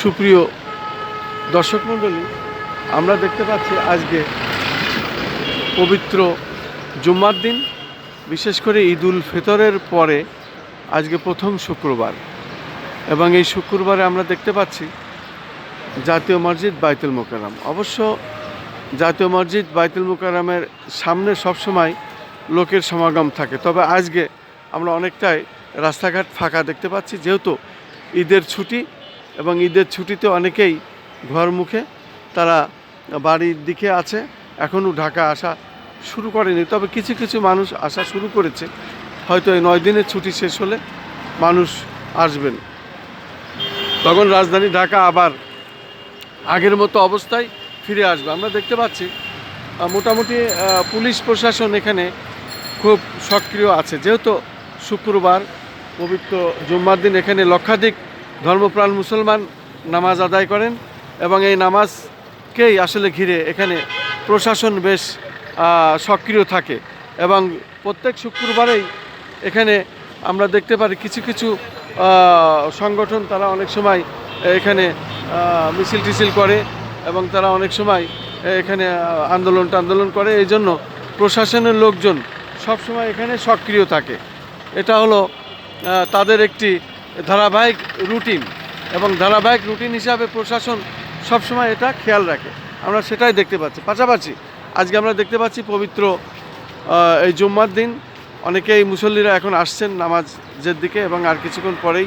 সুপ্রিয় দর্শক মণ্ডলী, আমরা দেখতে পাচ্ছি আজকে পবিত্র জুম্মার দিন। বিশেষ করে ঈদুল ফিতরের পরে আজকে প্রথম শুক্রবার এবং এই শুক্রবারে আমরা দেখতে পাচ্ছি জাতীয় মসজিদ বাইতুল মোকাররম। অবশ্য জাতীয় মসজিদ বাইতুল মোকাররমের সামনে সবসময় লোকের সমাগম থাকে, তবে আজকে আমরা অনেকটাই রাস্তাঘাট ফাঁকা দেখতে পাচ্ছি। যেহেতু ঈদের ছুটি এবং ঈদের ছুটিতে অনেকেই ঘর মুখে, তারা বাড়ির দিকে আছে, এখনও ঢাকা আসা শুরু করেনি। তবে কিছু কিছু মানুষ আসা শুরু করেছে। হয়তো এই নয় দিনের ছুটি শেষ হলে মানুষ আসবেন। তখন রাজধানী ঢাকা আবার আগের মতো অবস্থায় ফিরে আসবে। আমরা দেখতে পাচ্ছি মোটামুটি পুলিশ প্রশাসন এখানে খুব সক্রিয় আছে। যেহেতু শুক্রবার পবিত্র জুম্মার দিন, এখানে লক্ষাধিক ধর্মপ্রাণ মুসলমান নামাজ আদায় করেন এবং এই নামাজকেই আসলে ঘিরে এখানে প্রশাসন বেশ সক্রিয় থাকে এবং প্রত্যেক শুক্রবারেই এখানে আমরা দেখতে পারি কিছু কিছু সংগঠন তারা অনেক সময় এখানে মিছিল টিছিল করে এবং তারা অনেক সময় এখানে আন্দোলন টান্দোলন করে। এই জন্য প্রশাসনের লোকজন সবসময় এখানে সক্রিয় থাকে। এটা হলো তাদের একটি ধারাবাহিক রুটিন এবং ধারাবাহিক রুটিন হিসাবে প্রশাসন সবসময় এটা খেয়াল রাখে। আমরা সেটাই দেখতে পাচ্ছি। পাশাপাশি আজকে আমরা দেখতে পাচ্ছি পবিত্র এই জুম্মার দিন। অনেকেই মুসল্লিরা এখন আসছেন নামাজের দিকে এবং আর কিছুক্ষণ পরেই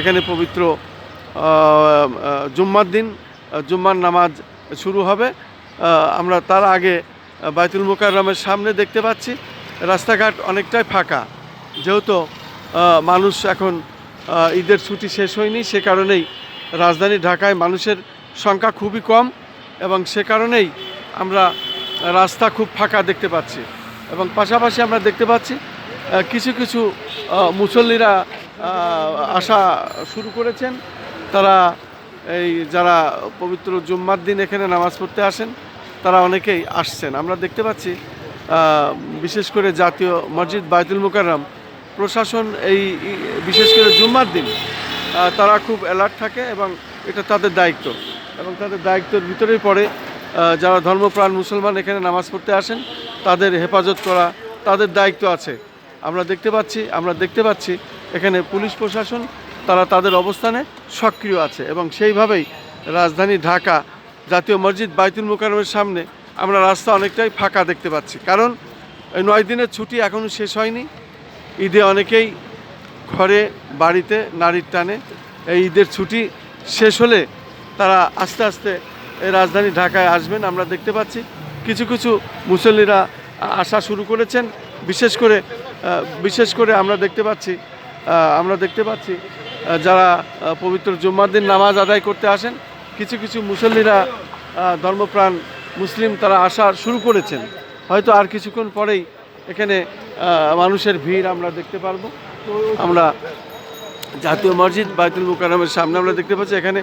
এখানে পবিত্র জুম্মার দিন জুম্মার নামাজ শুরু হবে। আমরা তার আগে বাইতুল মোকাররমের সামনে দেখতে পাচ্ছি। রাস্তাঘাট অনেকটাই ফাঁকা। যেহেতু মানুষ এখন ঈদের ছুটি শেষ হয়নি। সে কারণেই রাজধানী ঢাকায় মানুষের সংখ্যা খুবই কম এবং সে কারণেই আমরা রাস্তা খুব ফাঁকা দেখতে পাচ্ছি। এবং পাশাপাশি আমরা দেখতে পাচ্ছি কিছু কিছু মুসল্লিরা আসা শুরু করেছেন। তারা এই যারা পবিত্র জুম্মার দিন এখানে নামাজ পড়তে আসেন, তারা অনেকেই আসছেন। আমরা দেখতে পাচ্ছি বিশেষ করে জাতীয় মসজিদ বায়তুল মুকাররম প্রশাসন এই বিশেষ করে জুম্মার দিন তারা খুব অ্যালার্ট থাকে এবং এটা তাদের দায়িত্ব। এবং তাদের দায়িত্বের ভিতরেই পড়ে যারা ধর্মপ্রাণ মুসলমান এখানে নামাজ পড়তে আসেন, তাদের হেফাজত করা, তাদের দায়িত্ব আছে। আমরা দেখতে পাচ্ছি, আমরা দেখতে পাচ্ছি, এখানে পুলিশ প্রশাসন, তারা তাদের অবস্থানে সক্রিয় আছে এবং সেইভাবেই রাজধানী ঢাকা, জাতীয় মসজিদ বাইতুল মোকারমের সামনে আমরা রাস্তা অনেকটাই ফাঁকা দেখতে পাচ্ছি। কারণ নয় দিনের ছুটি এখনও শেষ হয়নি। ঈদে অনেকেই ঘরে, বাড়িতে নারীর টানে এই ঈদের ছুটি শেষ হলে তারা আস্তে আস্তে রাজধানী ঢাকায় আসবেন। আমরা দেখতে পাচ্ছি কিছু কিছু মুসল্লিরা আসা শুরু করেছেন। বিশেষ করে বিশেষ করে আমরা দেখতে পাচ্ছি আমরা দেখতে পাচ্ছি যারা পবিত্র জুম্মার দিন নামাজ আদায় করতে আসেন, কিছু কিছু মুসল্লিরা ধর্মপ্রাণ মুসলিম তারা আসা শুরু করেছেন। হয়তো আর কিছুক্ষণ পরেই এখানে মানুষের ভিড় আমরা দেখতে পারব। আমরা জাতীয় মসজিদ বাইতুল মুকাররমের সামনে আমরা দেখতে পাচ্ছি, এখানে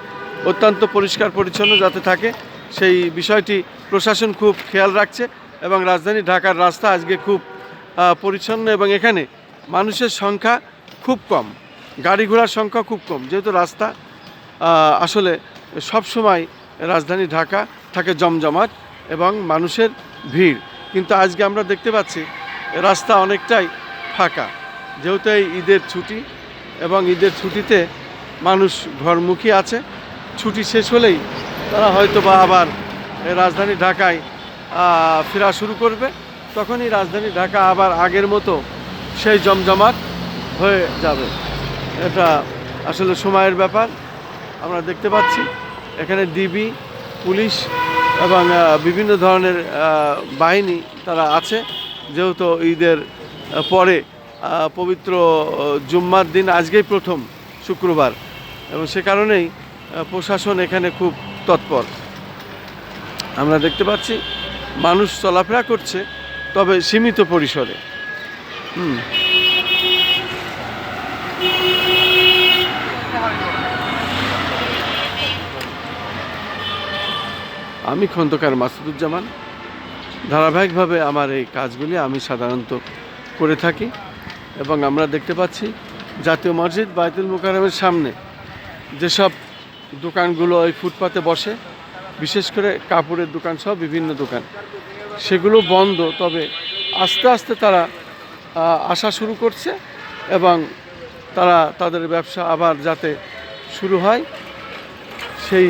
অত্যন্ত পরিষ্কার পরিচ্ছন্ন যাতে থাকে। সেই বিষয়টি প্রশাসন খুব খেয়াল রাখছে এবং রাজধানী ঢাকার রাস্তা আজকে খুব পরিচ্ছন্ন এবং এখানে মানুষের সংখ্যা খুব কম, গাড়ি ঘোড়ার সংখ্যা খুব কম। যেহেতু রাস্তা আসলে সব সময় রাজধানী ঢাকা থাকে জমজমাট এবং মানুষের ভিড়। কিন্তু আজকে আমরা দেখতে পাচ্ছি রাস্তা অনেকটাই ফাঁকা। যেহেতু এই ঈদের ছুটি এবং ঈদের ছুটিতে মানুষ ঘরমুখী আছে, ছুটি শেষ হলেই তারা হয়তো বা আবার রাজধানী ঢাকায় ফেরা শুরু করবে। তখনই রাজধানী ঢাকা আবার আগের মতো সেই জমজমাট হয়ে যাবে। এটা আসলে সময়ের ব্যাপার। আমরা দেখতে পাচ্ছি, এখানে ডিবি, পুলিশ এবং বিভিন্ন ধরনের বাহিনী তারা আছে। যেহেতু ঈদের পরে পবিত্র জুম্মার দিন আজকেই প্রথম শুক্রবার এবং সে কারণেই প্রশাসন এখানে খুব তৎপর। আমরা দেখতে পাচ্ছি, মানুষ চলাফেরা করছে, তবে সীমিত পরিসরে। হুম। আমি খন্দকার মাসুদুজ্জামান। ধারাবাহিকভাবে আমার এই কাজগুলি আমি সাধারণত করে থাকি এবং আমরা দেখতে পাচ্ছি জাতীয় মসজিদ বাইতুল মোকারমের সামনে যেসব দোকানগুলো ওই ফুটপাতে বসে, বিশেষ করে কাপড়ের দোকান সহ বিভিন্ন দোকান, সেগুলো বন্ধ। তবে আস্তে আস্তে তারা আসা শুরু করছে এবং তারা তাদের ব্যবসা আবার যাতে শুরু হয়, সেই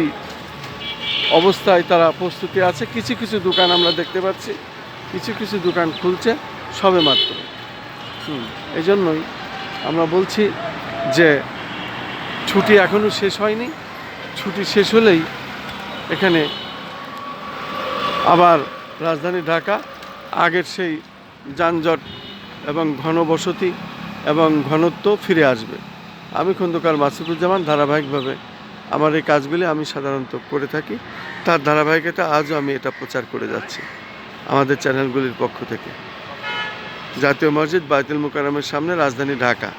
অবস্থায় তারা প্রস্তুতি আছে। কিছু কিছু দোকান আমরা দেখতে পাচ্ছি। কিছু কিছু দোকান খুলছে সবে মাত্র। এই জন্যই আমরা বলছি যে ছুটি এখনও শেষ হয়নি। ছুটি শেষ হলেই এখানে আবার রাজধানী ঢাকা, আগের সেই যানজট এবং ঘনবসতি এবং ঘনত্ব ফিরে আসবে। আমি খন্দকার মাসুদুজ্জামান ধারাবাহিকভাবে আমার এই কাজগুলি আমি সাধারণত করে থাকি। তার ধারাবাহিকতা আজও আমি এটা প্রচার করে যাচ্ছি আমাদের চ্যানেলগুলির পক্ষ থেকে। জাতীয় মসজিদ বায়তুল মোকারমের সামনে রাজধানী ঢাকা।